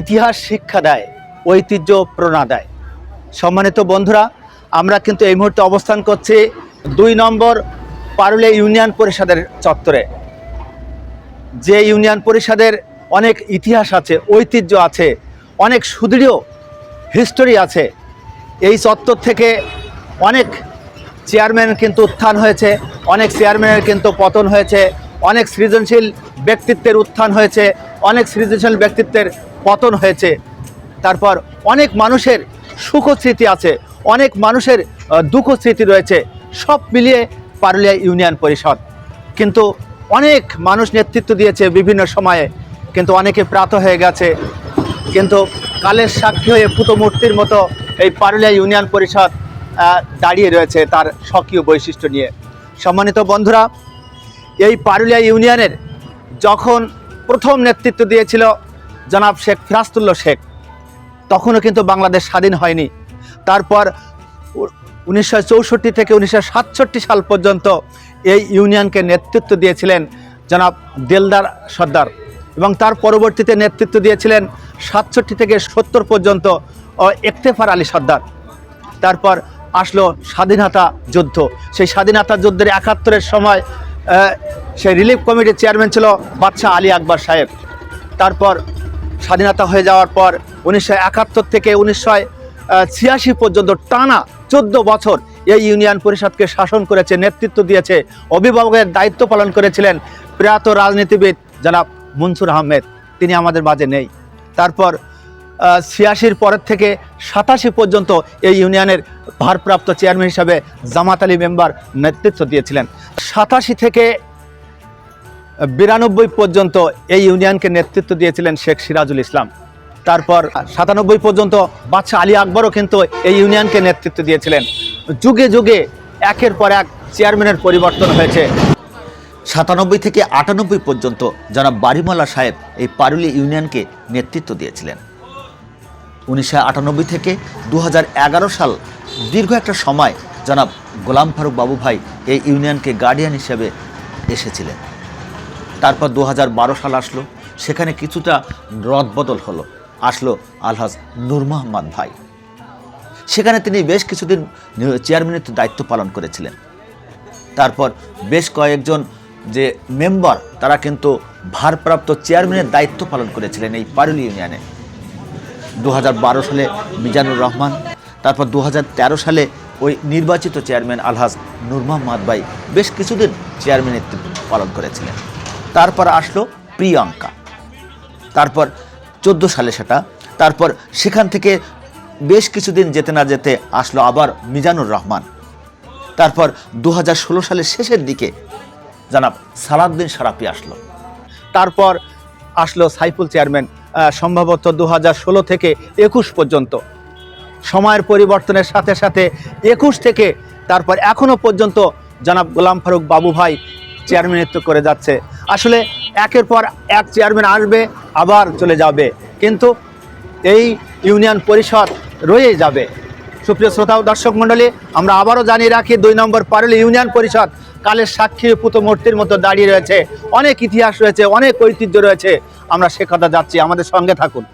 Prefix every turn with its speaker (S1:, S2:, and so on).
S1: ইতিহাস শিক্ষা দেয়, ঐতিহ্য প্রেরণা দেয়। সম্মানিত বন্ধুরা, আমরা কিন্তু এই মুহূর্তে অবস্থান করছি দুই নম্বর পারুলে ইউনিয়ন পরিষদের চত্বরে। যে ইউনিয়ন পরিষদের অনেক ইতিহাস আছে, ঐতিহ্য আছে, অনেক সুদৃঢ় হিস্টোরি আছে, এই চত্বর থেকে অনেক চেয়ারম্যান কিন্তু উত্থান হয়েছে, অনেক চেয়ারম্যানের কিন্তু পতন হয়েছে, অনেক সৃজনশীল ব্যক্তিত্বের উত্থান হয়েছে, অনেক সৃজনশীল ব্যক্তিত্বের পতন হয়েছে। তারপর অনেক মানুষের সুখ স্মৃতি আছে, অনেক মানুষের দুঃখ স্মৃতি রয়েছে, সব মিলিয়ে পারুলিয়া ইউনিয়ন পরিষদ। কিন্তু অনেক মানুষ নেতৃত্ব দিয়েছে বিভিন্ন সময়ে, কিন্তু অনেকে প্রাত হয়ে গেছে। কিন্তু কালের সাক্ষী হয়ে পুতো মূর্তির মতো এই পারুলিয়া ইউনিয়ন পরিষদ দাঁড়িয়ে রয়েছে তার স্বকীয় বৈশিষ্ট্য নিয়ে। সম্মানিত বন্ধুরা, এই পারুলিয়া ইউনিয়নের যখন প্রথম নেতৃত্ব দিয়েছিল জনাব শেখ ফিরাস্তুল্লাহ শেখ। তখনও কিন্তু বাংলাদেশ স্বাধীন হয়নি। তারপর উনিশশো চৌষট্টি থেকে উনিশশো সাতষট্টি সাল পর্যন্ত এই ইউনিয়নকে নেতৃত্ব দিয়েছিলেন জনাব দেলদার সর্দার এবং তার পরবর্তীতে নেতৃত্ব দিয়েছিলেন সাতষট্টি থেকে সত্তর পর্যন্ত ও ইকতেফার আলী সর্দার। তারপর আসলো স্বাধীনতা যুদ্ধ। সেই স্বাধীনতা যুদ্ধের একাত্তরের সময় সেই রিলিফ কমিটির চেয়ারম্যান ছিল বাদশাহ আলী আকবর সাহেব। তারপর স্বাধীনতা হয়ে যাওয়ার পর উনিশশো একাত্তর থেকে উনিশশো ছিয়াশি পর্যন্ত টানা চোদ্দ বছর এই ইউনিয়ন পরিষদকে শাসন করেছে, নেতৃত্ব দিয়েছে, অভিভাবকের দায়িত্ব পালন করেছিলেন প্রয়াত রাজনীতিবিদ জনাব মনসুর আহমেদ। তিনি আমাদের মাঝে নেই। তারপর ছিয়াশির পরের থেকে সাতাশি পর্যন্ত এই ইউনিয়নের ভারপ্রাপ্ত চেয়ারম্যান হিসাবে জামাত আলী মেম্বার নেতৃত্ব দিয়েছিলেন। সাতাশি থেকে বিরানব্বই পর্যন্ত এই ইউনিয়নকে নেতৃত্ব দিয়েছিলেন শেখ সিরাজুল ইসলাম। তারপর সাতানব্বই পর্যন্ত বাদশাহ আলী আকবরও কিন্তু এই ইউনিয়নকে নেতৃত্ব দিয়েছিলেন। যুগে যুগে একের পর এক চেয়ারম্যানের পরিবর্তন হয়েছে।
S2: সাতানব্বই থেকে আটানব্বই পর্যন্ত জনাব বাড়িমালা সাহেব এই পারুলি ইউনিয়নকে নেতৃত্ব দিয়েছিলেন। উনিশশো আটানব্বই থেকে দু হাজার এগারো সাল দীর্ঘ একটা সময় জনাব গোলাম ফারুক বাবু ভাই এই ইউনিয়নকে গার্ডিয়ান হিসেবে এসেছিলেন। তারপর দু হাজার বারো সাল আসলো। সেখানে কিছুটা রদবদল হলো। আসলো আলহাজ নূর মোহাম্মদ ভাই। সেখানে তিনি বেশ কিছুদিন চেয়ারম্যানের দায়িত্ব পালন করেছিলেন। তারপর বেশ কয়েকজন যে মেম্বার, তারা কিন্তু ভারপ্রাপ্ত চেয়ারম্যানের দায়িত্ব পালন করেছিলেন এই পারুল ইউনিয়নে। দু হাজার বারো সালে মিজানুর রহমান, তারপর দু হাজার তেরো সালে ওই নির্বাচিত চেয়ারম্যান আলহাজ নূর মোহাম্মদ ভাই বেশ কিছুদিন চেয়ারম্যানের পালন করেছিলেন। তারপর আসলো প্রিয়ঙ্কা। তারপর চোদ্দ সালে সেটা। তারপর সেখান থেকে বেশ কিছুদিন যেতে না যেতে আসলো আবার মিজানুর রহমান। তারপর দু হাজার ষোলো সালের শেষের দিকে জানাব সালাউদ্দিন সারাপি আসলো।
S1: তারপর আসলো সাইফুল চেয়ারম্যান সম্ভবত দু ষোলো থেকে একুশ পর্যন্ত। সময়ের পরিবর্তনের সাথে সাথে একুশ থেকে তারপর এখনও পর্যন্ত জনাব গোলাম ফারুক বাবু ভাই চেয়ারম্যানিত্ব করে যাচ্ছে। আসলে একের পর এক চেয়ারম্যান আসবে, আবার চলে যাবে। কিন্তু এই ইউনিয়ন পরিষদ রয়ে যাবে। সুপ্রিয় শ্রোতা ও দর্শক মণ্ডলী, আমরা আবারও জানিয়ে রাখি, দুই নম্বর পারলে ইউনিয়ন পরিষদ কালের সাক্ষী পুত মূর্তির মতো দাঁড়িয়ে রয়েছে। অনেক ইতিহাস রয়েছে, অনেক ঐতিহ্য রয়েছে। আমরা সে কথা যাচ্ছি। আমাদের সঙ্গে থাকুন।